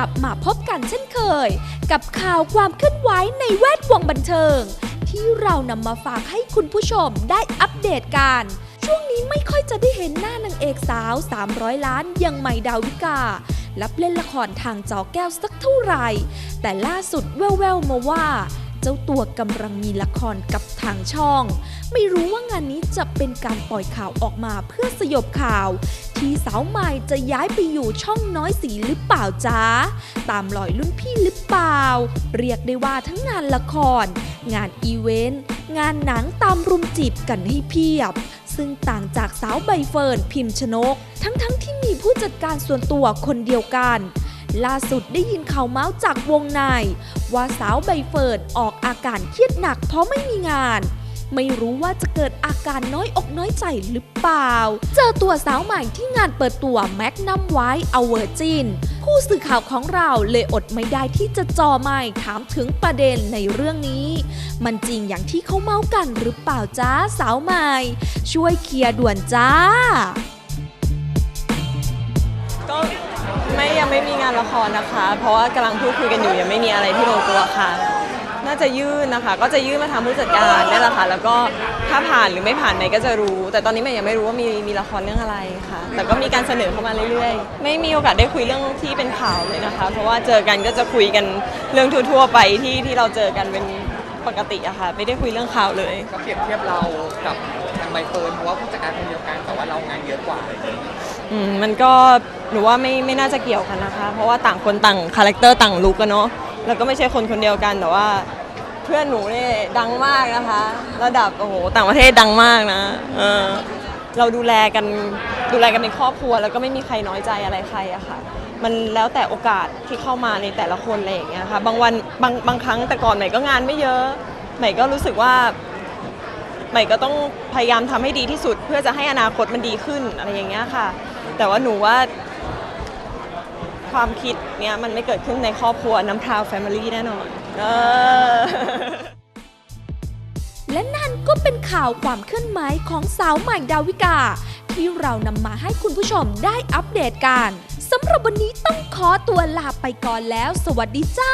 กลับมาพบกันเช่นเคย กับข่าวความเคลื่อนไหวในแวดวงบันเทิง ที่เรานำมาฝากให้คุณผู้ชมได้อัปเดตกัน ช่วงนี้ไม่ค่อยจะได้เห็นหน้านางเอกสาว 300 ล้านยังใหม่ดาวิการับเล่นละครทางจอแก้วสักเท่าไหร่ แต่ล่าสุดแว่วๆมาว่า เจ้าตัวกำลังมีละครกับทางช่อง ไม่รู้ว่างานนี้จะเป็นการปล่อยข่าวออกมาเพื่อสยบข่าว ที่สาวใหม่จะย้ายไปอยู่ช่องน้อยสีหรือเปล่าจ๊ะตามรอยรุ่นพี่หรือเปล่า เรียกได้ว่าทั้งงานละคร งานอีเวนต์งานหนังตามรุมจีบกันให้เพียบ ซึ่งต่างจากสาวใบเฟิร์นพิมพ์ชนก ทั้งๆทที่มีผู้จัดการส่วนตัวคนเดียวกัน ล่าสุดได้ยินข่าวเมาส์จากวงใน ว่าสาวใบเฟิร์นออกอาการเครียดหนักเพราะไม่มีงาน ไม่รู้ว่าจะเกิดอาการน้อยอกน้อยใจหรือเปล่า เจอตัวสาวใหม่ที่งานเปิดตัวแมกนัมไว้เอาเวอร์จินผู้สื่อข่าวของเราเลยอดไม่ได้ที่จะจอไม่ถามถึงประเด็นในเรื่องนี้ มันจริงอย่างที่เขาเมาส์กันหรือเปล่าจ้าสาวใหม่ ช่วยเคลียร์ด่วนจ้า ละครนะคะ เพราะว่ากำลังพูดคุยกันอยู่ยังไม่มีอะไรที่ลงตัวค่ะ น่าจะยื่นนะคะ ก็จะยื่นมาทางผู้จัดการนี่แหละค่ะ แล้วก็ถ้าผ่านหรือไม่ผ่านไหนก็จะรู้ แต่ตอนนี้ใหม่ยังไม่รู้ว่ามีมีละครเรื่องอะไรค่ะ แต่ก็มีการเสนอเข้ามาเรื่อยๆ ไม่มีโอกาสได้คุยเรื่องที่เป็นข่าวเลยนะคะ เพราะว่าเจอกันก็จะคุยกันเรื่องทั่วๆไปที่ที่เราเจอกันเป็นปกติอะค่ะ ไม่ได้คุยเรื่องข่าวเลย ก็เปรียบเทียบเรากับทางใบเฟิร์นเพราะว่าผู้จัดการคนเดียวกันแต่ว่าเรางานเยอะกว่า อืมมันก็หนูว่าไม่ไม่น่าจะเกี่ยวกันนะคะ เพราะว่าต่างคนต่างคาแรคเตอร์ต่างลุกกันเนาะแล้วก็ไม่ใช่คนคนเดียวกันแต่ว่า เพื่อนหนูเนี่ยดังมากนะคะ ระดับโอ้โหต่างประเทศดังมากนะเออเราดูแลกันดูแลกันเป็นครอบครัว แล้วก็ไม่มีใครน้อยใจอะไรใครอะค่ะ มันแล้วแต่โอกาสที่เข้ามาในแต่ละคนอะไรอย่างเงี้ยค่ะบางวันบางบางครั้งแต่ก่อนใหม่ก็งานไม่เยอะใหม่ก็รู้สึกว่า ใหม่ก็ต้องพยายามทำให้ดีที่สุดเพื่อจะให้อนาคตมันดีขึ้นอะไรอย่างเงี้ยค่ะ แต่ว่าหนูว่าความคิดเนี้ยมันไม่เกิดขึ้นในครอบครัวน้ำพราวแฟมิลี่แน่นอนเออ และนั่นก็เป็นข่าวความเคลื่อนไหวของสาวใหม่ดาวิกา ที่เรานำมาให้คุณผู้ชมได้อัปเดตกันสำหรับวันนี้ต้องขอตัวลาไปก่อนแล้ว สวัสดีจ้า